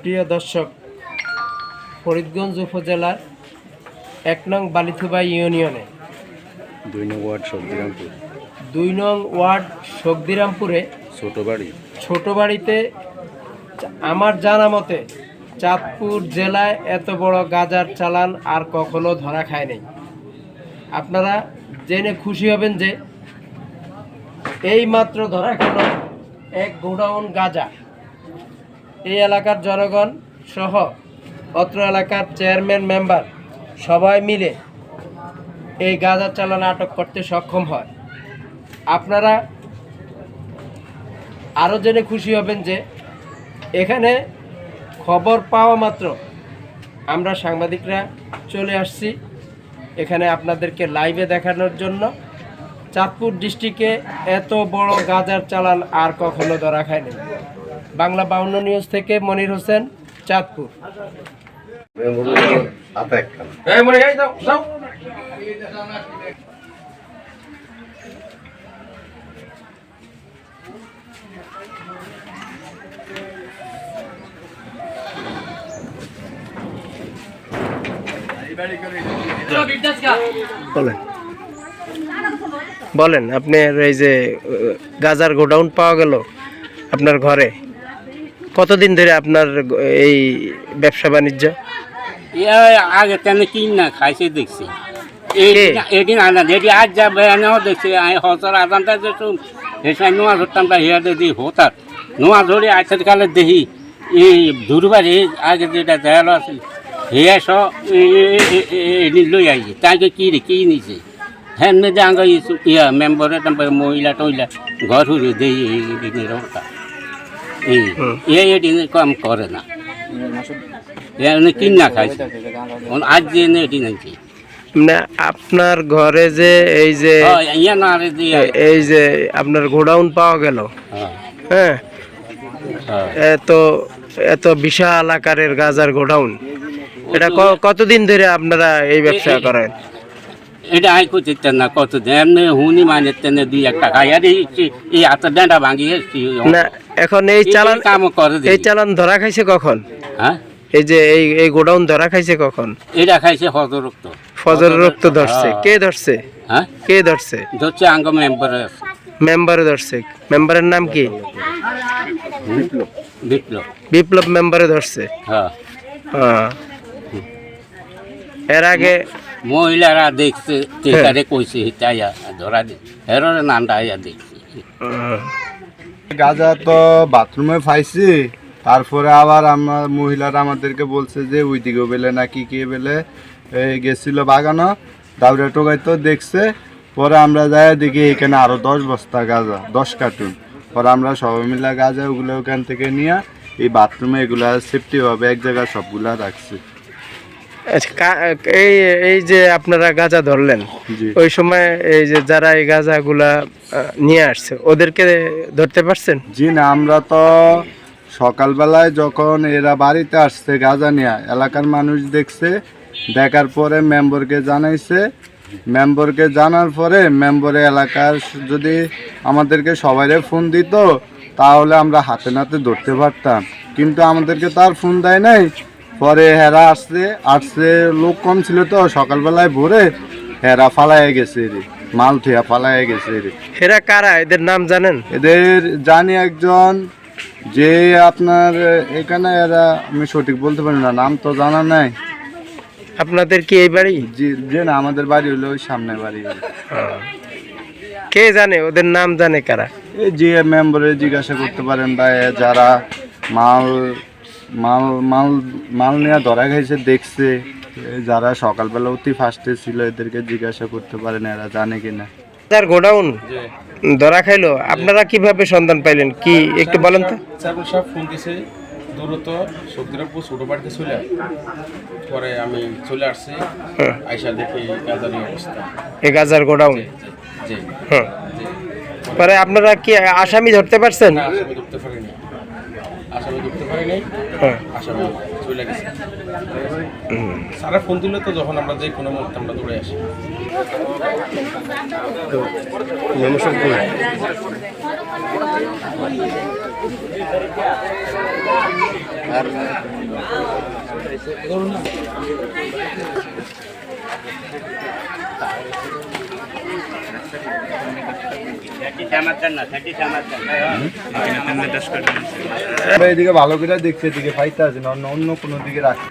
প্রিয় দর্শক ফরিদগঞ্জ উপজেলার এক নং বালিথুবা ইউনিয়নে দুই নং ওয়ার্ড সবদিরামপুর দুই নং ওয়ার্ড শকদিরামপুরে ছোট বাড়ি। ছোট বাড়িতে আমার জানা মতে চাঁদপুর জেলায় এত বড় গাজার চালান আর কখনো ধরা খায় নাই। আপনারা জেনে খুশি হবেন যে এই মাত্র ধরা খেল এক গোডাউন গাজা। এই এলাকার জনগণ সহ অত্র এলাকার চেয়ারম্যান মেম্বার সবাই মিলে এই গাজার চালান আটক করতে সক্ষম হয়। আপনারা আরও জেনে খুশি হবেন যে এখানে খবর পাওয়া মাত্র আমরা সাংবাদিকরা চলে আসছি। এখানে আপনাদেরকে লাইভে দেখানোর জন্য। চাঁদপুর ডিস্ট্রিক্টে এত বড় গাজার চালান আর কখনো ধরা খায়নি। বাংলা বাউন্ন নিউজ থেকে মনির হোসেন চাঁদপুর। বলেন বলেন আপনার এই যে গাজার গোডাউন পাওয়া গেল আপনার ঘরে কতদিন ধরে আপনার এই ব্যবসা বাণিজ্য ইয়া আগে তেনে কিন না খাইছে দেখছি? এদিন আনা আজ যা বেয়ানেও দেখছি হতর আদানটা যে হেসাই নোয়া ধরতাম তা হিয়া দেখি হতার নোয়া ধরে আইতের কালে দেখি এই দুর্বারে আগে যেটা দেয়ালো আছে হিয়া স এদিন লই আইছে তাকে কি রে কি নিছে হ্যাঁ যে আঙ্গ ইয়া মেম্বারে মহিলা টইলা ঘর হুড়ে দেই এই রকম এই হুম। এ এদিন কাম করে না এনে কিনা খাইছে আজ যে এটি নাকি মানে আপনার ঘরে যে এই যে ইয়া এই যে আপনার গোডাউন পাওয়া গেল হ্যাঁ, হ্যাঁ হ্যাঁ। এত এত বিশাল আকারের গাজার গোডাউন এটা কতদিন ধরে আপনারা এই ব্যবসা করেন এটা আই করতে না কত দেন? হুনি মানে তেনে দুই এক টাকা। আর এই এই হাতে ডাঁটা ভাঙি না এখন এই চালান কাম করে এই চালান ধরা খাইছে কখন? হ্যাঁ? এই যে এই এই গোডাউন ধরা খাইছে কখন? এটা খাইছে হতরক্ত ফজর রক্ত ধরছে। হ্যাঁ। কে ধরছে? হ্যাঁ? কে ধরছে? ধরছে আঙ্গ মেম্বার মেম্বারে ধরছে। মেম্বারের নাম কি? বিপ্লব। বিপ্লব মেম্বারে ধরছে? হ্যাঁ। হ্যাঁ। এর আগে মহিলারা দেখছে তেকারে কইছে হিতাইয়া ধরা দি। হেরোর নামটা আইয়া দেখছি। গাঁজা তো বাথরুমে পাইছি তারপরে আবার আমার মহিলারা আমাদেরকে বলছে যে ওই দিকেও বেলে না কি কে বেলে? গেছিল বাগানো তারপরে টোকাই তো দেখছে পরে আমরা যাই দেখি এখানে আরও দশ বস্তা গাঁজা দশ কার্টুন। পরে আমরা সবাই মিলে গাঁজা ওগুলো ওখান থেকে নিয়ে এই বাথরুমে এগুলা সেফটি ভাবে এক জায়গায় সবগুলা রাখছি। এই এই যে আপনারা গাঁজা ধরলেন ওই সময় এই যে যারা এই গাঁজাগুলা নিয়ে আসছে ওদেরকে ধরতে পারছেন? জি না আমরা তো সকালবেলায় যখন এরা বাড়িতে আসছে গাঁজা নিয়ে এলাকার মানুষ দেখছে দেখার পরে মেম্বরকে জানাইছে। মেম্বরকে জানার পরে মেম্বরে এলাকার যদি আমাদেরকে সবাইরে ফোন দিত তাহলে আমরা হাতে নাতে ধরতে পারতাম। কিন্তু আমাদেরকে তার ফোন দেয় নাই। পরে হেরা আসছে আসছে লোক কম ছিল তো সকালবেলায় ভোরে হেরা ফালাইয়া গেছে রে মাল থুয়া ফালাইয়া গেছে রে। এরা কারা? এদের নাম জানেন? এদের জানি একজন যে আপনার এখানে এরা আমি সঠিক বলতে পারি না নাম তো জানা নাই। আপনাদের কি এই বাড়ি? যে যে না আমাদের বাড়ি হলো ওই সামনে বাড়ি। কে জানে? ওদের নাম জানে কারা? এই যে মেম্বারে জিজ্ঞাসা করতে পারেন বা যারা মাল মাল মাল মাল নেওয়া ধরা খাইছে দেখছে। যারা সকালবেলা অতি ফার্স্টে ছিল এদেরকে জিজ্ঞাসা করতে পারেন এরা জানে কিনা। তার গোডাউন ধরা খাইলো। আপনারা কীভাবে সন্ধান পাইলেন? কি একটু বলেন তো। সাহেব ফোন দিছে দূরত ছোট বাড়িতে চলে পরে আমি চলে আসছি হ্যাঁ। আইসা দেখি গাজারি অবস্থা। এই গাজার গোডাউন? জি হ্যাঁ। পরে আপনারা কি আসামি ধরতে পারছেন? আসামি ধরতে পারিনি। আসামি ধরতে পারি নাই? হ্যাঁ। চলে গেছে। সারা ফোন দিলে তো যখন আমরা যে কোনো মুহূর্তে আমরা দৌড়ে আসি। আমরা এদিকে ভালো করে দেখছি এদিকে ফাইতে আছে না অন্য অন্য কোনো দিকে রাখি